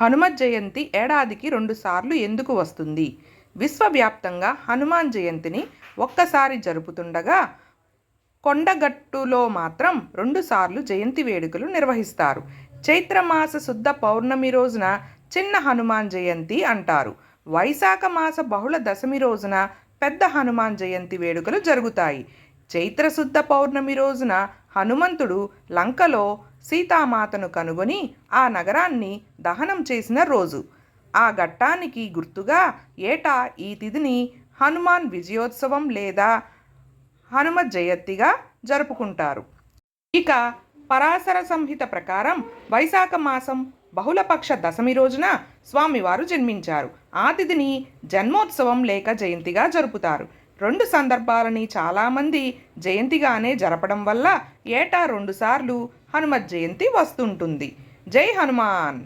హనుమత్ జయంతి ఏడాదికి రెండుసార్లు ఎందుకు వస్తుంది? విశ్వవ్యాప్తంగా హనుమాన్ జయంతిని ఒక్కసారి జరుపుతుండగా కొండగట్టులో మాత్రం రెండుసార్లు జయంతి వేడుకలు నిర్వహిస్తారు. చైత్రమాస శుద్ధ పౌర్ణమి రోజున చిన్న హనుమాన్ జయంతి అంటారు. వైశాఖ మాస బహుళ దశమి రోజున పెద్ద హనుమాన్ జయంతి వేడుకలు జరుగుతాయి. చైత్ర శుద్ధ పౌర్ణమి రోజున హనుమంతుడు లంకలో సీతామాతను కనుగొని ఆ నగరాన్ని దహనం చేసిన రోజు. ఆ ఘట్టానికి గుర్తుగా ఏటా ఈ తిథిని హనుమాన్ విజయోత్సవం లేదా హనుమ జయంతిగా జరుపుకుంటారు. ఇక పరాశర సంహిత ప్రకారం వైశాఖ మాసం బహుళపక్ష దశమి రోజున స్వామివారు జన్మించారు. ఆ తిథిని జన్మోత్సవం లేక జయంతిగా జరుపుతారు. రెండు సందర్భాలని చాలామంది జయంతిగానే జరపడం వల్ల ఏటా రెండుసార్లు హనుమత్ జయంతి వస్తుంటుంది. జై హనుమాన్!